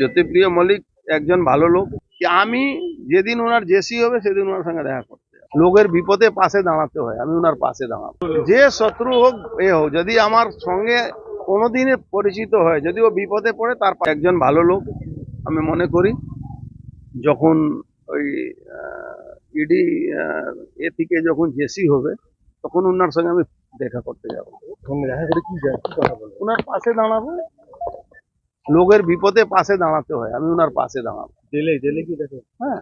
জ্যোতিপ্রিয় মল্লিক একজন ভালো লোক আমি যেদিন ওনার জেসি হবে সেদিন ওনার সঙ্গে দেখা করতে। লোকের বিপদে পাশে দাঁড়াতে হয় আমি ওনার পাশে দাঁড়াবো। যে শত্রু হোক এ হোক যদি আমার সঙ্গে কোনোদিনে পরিচিত হয় যদি ও বিপদে পড়ে তার একজন ভালো লোক আমি মনে করি যখন ওই ইডি এ থেকে যখন জেসি হবে তখন ওনার সঙ্গে আমি দেখা করতে যাব। দেখা করে কি যায় ওনার পাশে দাঁড়াবো লোকের বিপদে পাশে দাঁড়াতে হয় আমি ওনার পাশে দাঁড়াবো। জেলে জেলে কি দেখো হ্যাঁ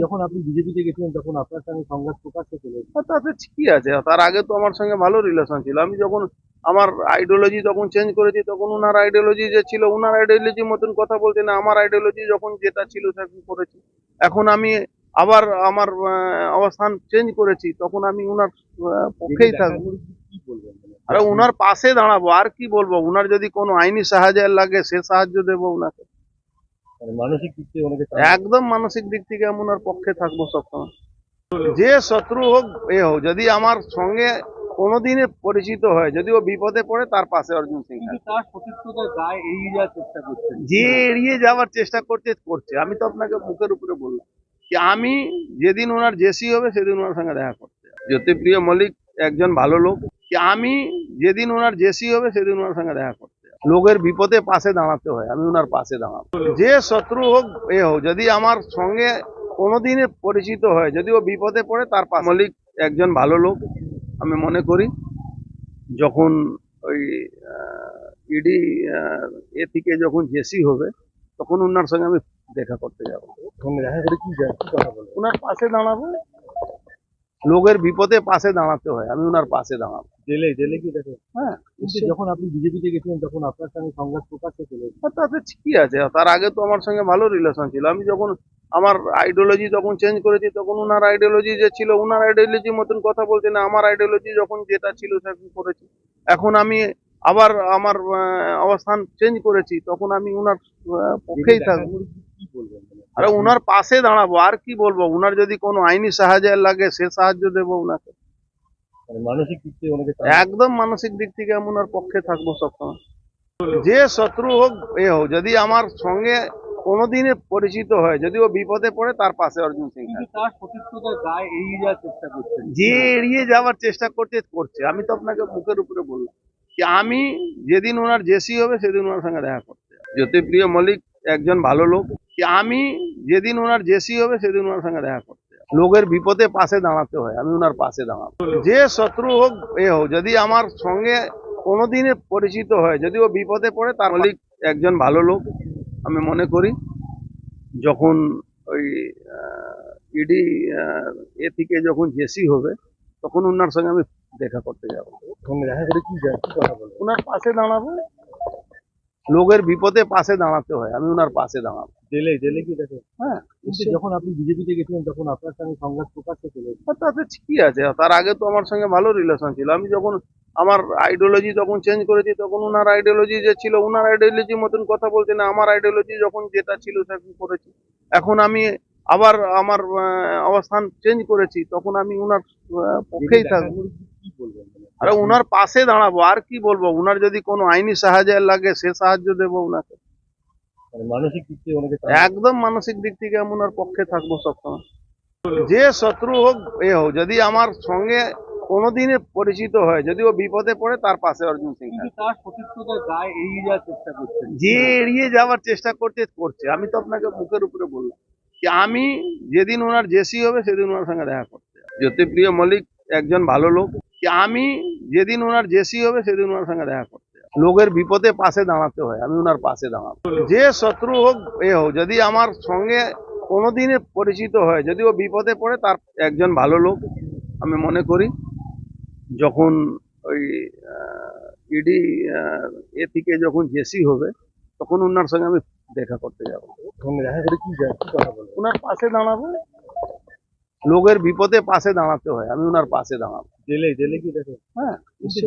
যখন আপনি বিজেপিতে গেছিলেন তখন আপনার সঙ্গে সংঘাত প্রকাশ্যে চলে এসেছে। তাতে ঠিকই আছে। তার আগে তো আমার সঙ্গে ভালো রিলেশন ছিল। আমি যখন আমার আইডিওলজি তখন চেঞ্জ করেছি তখন ওনার আইডিওলজি যে ছিল ওনার আইডিওলজি মতন কথা বলছে না আমার আইডিওলজি যখন যেটা ছিল সেরকম করেছি। এখন আমি আবার আমার অবস্থান চেঞ্জ করেছি তখন আমি ওনার পক্ষেই থাকব করে কি- কি বলবেন মানে? আরে ওনার পাশে দাঁড়াবো আর কি বলব? ওনার যদি কোনো আইনি সাহায্য লাগে সে সাহায্য দেবো ওনাকে মানে মানসিক দিক থেকে একদম মানসিক দিক থেকে আমি ওনার পক্ষে থাকব সবসময়। যে শত্রু হোক এ হোক যদি আমার সঙ্গে কোনোদিনে পরিচিত হয় যদি ও বিপদে পড়ে তার পাশে অর্জুন সিং যে এড়িয়ে যাওয়ার চেষ্টা করছে করছে। আমি তো আপনাকে মুখের উপরে বললাম কি আমি যেদিন ওনার জেসি হবে সেদিন ওনার সঙ্গে দেখা করতে। জ্যোতিপ্রিয় মল্লিক একজন ভালো লোক। কি আমি যেদিন ওনার জেসি হবে সেদিন ওনার সঙ্গে দেখা করতে। লোকের বিপদে পাশে দাঁড়াতে হয় আমি ওনার পাশে দাঁড়াবো। যে শত্রু হোক এ হোক যদি আমার সঙ্গে কোনোদিনে পরিচিত হয় যদি ও বিপদে পড়ে তার মল্লিক একজন ভালো লোক আমি মনে করি। যখন ওই ইডি এ থেকে যখন জেসি হবে তখন ওনার সঙ্গে আমি দেখা করতে যাব। সঙ্গে দেখা করে কি যায় কথা বলব ওনার পাশে দাঁড়াবো। লোকের বিপদে পাশে দাঁড়াতে হয় আমি ওনার পাশে দাঁড়াবো। জেলে জেলে কি দেখো? হ্যাঁ যখন আপনি বিজেপিতে গেছিলেন তখন আপনার সঙ্গে সংঘাত প্রকাশ্যে চলে এসেছে। তাতে ঠিকই আছে। তার আগে তো আমার সঙ্গে ভালো রিলেশন ছিল। আমি যখন আমার আইডিওলজি তখন চেঞ্জ করেছি তখন ওনার আইডিওলজি যে ছিল ওনার আইডিওলজি মতন কথা বলছে না আমার আইডিওলজি যখন যেটা ছিল সেরকম করেছি। এখন আমি আবার আমার অবস্থান চেঞ্জ করেছি তখন আমি ওনার পক্ষেই থাকব। কি- বলবেন? আরে ওনার পাশে দাঁড়াবো আর কি বলব? ওনার যদি কোনো আইনি সাহায্য লাগে সে সাহায্য দেবো ওনাকে মানে মানসিক দিক থেকে একদম মানসিক দিক থেকে আমি ওনার পক্ষে থাকব সবসময়। যে শত্রু হোক এ হোক যদি আমার সঙ্গে কোনোদিনে পরিচিত হয় যদি ও বিপদে পড়ে তার পাশে অর্জুন সিং কিন্তু তার সতীর্থতার গায়ে এড়িয়ে যাওয়ার চেষ্টা করছেন যে এড়িয়ে যাওয়ার চেষ্টা করতে করছে। আমি তো আপনাকে মুখের উপরে বললাম কি আমি যেদিন ওনার জেসি হবে সেদিন ওনার সঙ্গে দেখা করতে। জ্যোতিপ্রিয় মল্লিক একজন ভালো লোক আমি যেদিন ওনার জেসি হবে সেদিন ওনার সঙ্গে দেখা করতে। লোকের বিপদে পাশে দাঁড়াতে হয় আমি ওনার পাশে দাঁড়াবো। যে শত্রু হোক এ হোক যদি আমার সঙ্গে কোনোদিনে পরিচিত হয় যদি ও বিপদে পড়ে তার মল্লিক একজন ভালো লোক আমি মনে করি। যখন ওই ইডি এ থেকে যখন জেসি হবে তখন ওনার সঙ্গে আমি দেখা করতে যাব। দেখা করে কি যায় কথা বলব ওনার পাশে দাঁড়াবো। লোকের বিপদে পাশে দাঁড়াতে হয় আমি ওনার পাশে দাঁড়াবো। জেলে জেলে কি দেখো হ্যাঁ যখন আপনি বিজেপিতে গেছিলেন তখন আপনার সঙ্গে সংঘাত প্রকাশ্যে চলে আর তাতে ঠিকই আছে। তার আগে তো আমার সঙ্গে ভালো রিলেশন ছিল। আমি যখন আমার আইডিওলজি তখন চেঞ্জ করেছি তখন ওনার আইডিওলজি যে ছিল ওনার আইডিওলজি মতন কথা বলছে না আমার আইডিওলজি যখন যেটা ছিল সেরকম করেছি। এখন আমি আবার আমার অবস্থান চেঞ্জ করেছি তখন আমি ওনার পক্ষেই থাকব। কি- বলবেন? আরে ওনার পাশে দাঁড়াবো আর কি বলব? ওনার যদি কোনো আইনি সাহায্য লাগে সে সাহায্য দেবো ওনাকে মানে মানসিক দিক থেকে একদম মানসিক দিক থেকে আমি ওনার পক্ষে থাকব সবসময়। যে শত্রু হোক এ হোক যদি আমার সঙ্গে কোনোদিনে পরিচিত হয় যদি ও বিপদে পড়ে তার পাশে অর্জুন সিং যে এড়িয়ে যাওয়ার চেষ্টা করতে করছে। আমি তো আপনাকে মুখের উপরে বললাম যে আমি যেদিন ওনার জেসি হবে সেদিন ওনার সঙ্গে দেখা করতে। জ্যোতিপ্রিয় মল্লিক একজন ভালো লোক। কি আমি যেদিন ওনার জেসি হবে সেদিন ওনার সঙ্গে দেখা করতে যাব। লোকের বিপদে পাশে দাঁড়াতে হয় আমি ওনার পাশে দাঁড়াবো। যে শত্রু হোক এ হোক যদি আমার সঙ্গে কোনোদিনে পরিচিত হয় যদি ও বিপদে পড়ে তার একজন ভালো লোক আমি মনে করি যখন ওই ইডি এ থেকে যখন জেসি হবে তখন ওনার সঙ্গে আমি দেখা করতে যাব। ওনার পাশে দাঁড়াবো। লোকের বিপদে পাশে দাঁড়াতে হয় আমি ওনার পাশে দাঁড়াবো। জেলে জেলে কি দেখো। হ্যাঁ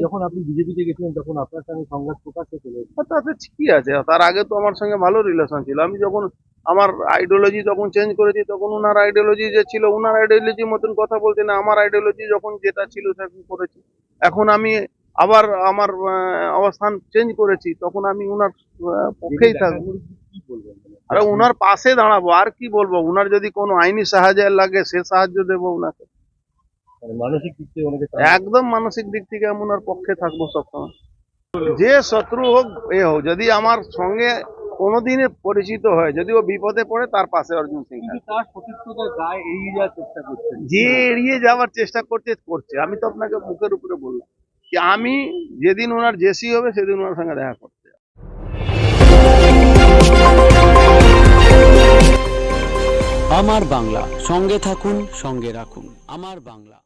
যখন আপনি বিজেপিতে গেছিলেন তখন আপনার সঙ্গে সংঘাত প্রকাশ্যে চলে তাতে ঠিকই আছে। তার আগে তো আমার সঙ্গে ভালো রিলেশন ছিল। আমি যখন আমার আইডিওলজি তখন চেঞ্জ করেছি তখন ওনার আইডিওলজি যে ছিল ওনার আইডিওলজি মতন কথা বলছে না আমার আইডিওলজি যখন যেটা ছিল সেরকম করেছি। এখন আমি আবার আমার অবস্থান চেঞ্জ করেছি। তখন আমি ওনার পক্ষেই থাকব? আরে উনার পাশে দাঁড়াবো। আর কি বলব? উনার যদি কোনো আইনি সাহায্য লাগে সে সাহায্য দেবো উনাকে। মানে মানসিক দিক থেকে অনেকে একদম মানসিক দিক থেকে আমি ওনার পক্ষে থাকব সবসময়। যে শত্রু হোক এ হোক যদি আমার সঙ্গে কোনোদিনে পরিচিত হয় যদি ও বিপদে পড়ে তার পাশে অর্জুন সিং যে এড়িয়ে যাওয়ার চেষ্টা করতে করছে আমি তো আপনাকে মুখের উপরে বললাম কি আমি যেদিন ওনার জেসি হবে সেদিন ওনার সঙ্গে দেখা করতে যাব। আমার বাংলা সঙ্গে থাকুন সঙ্গে রাখুন। আমার বাংলা।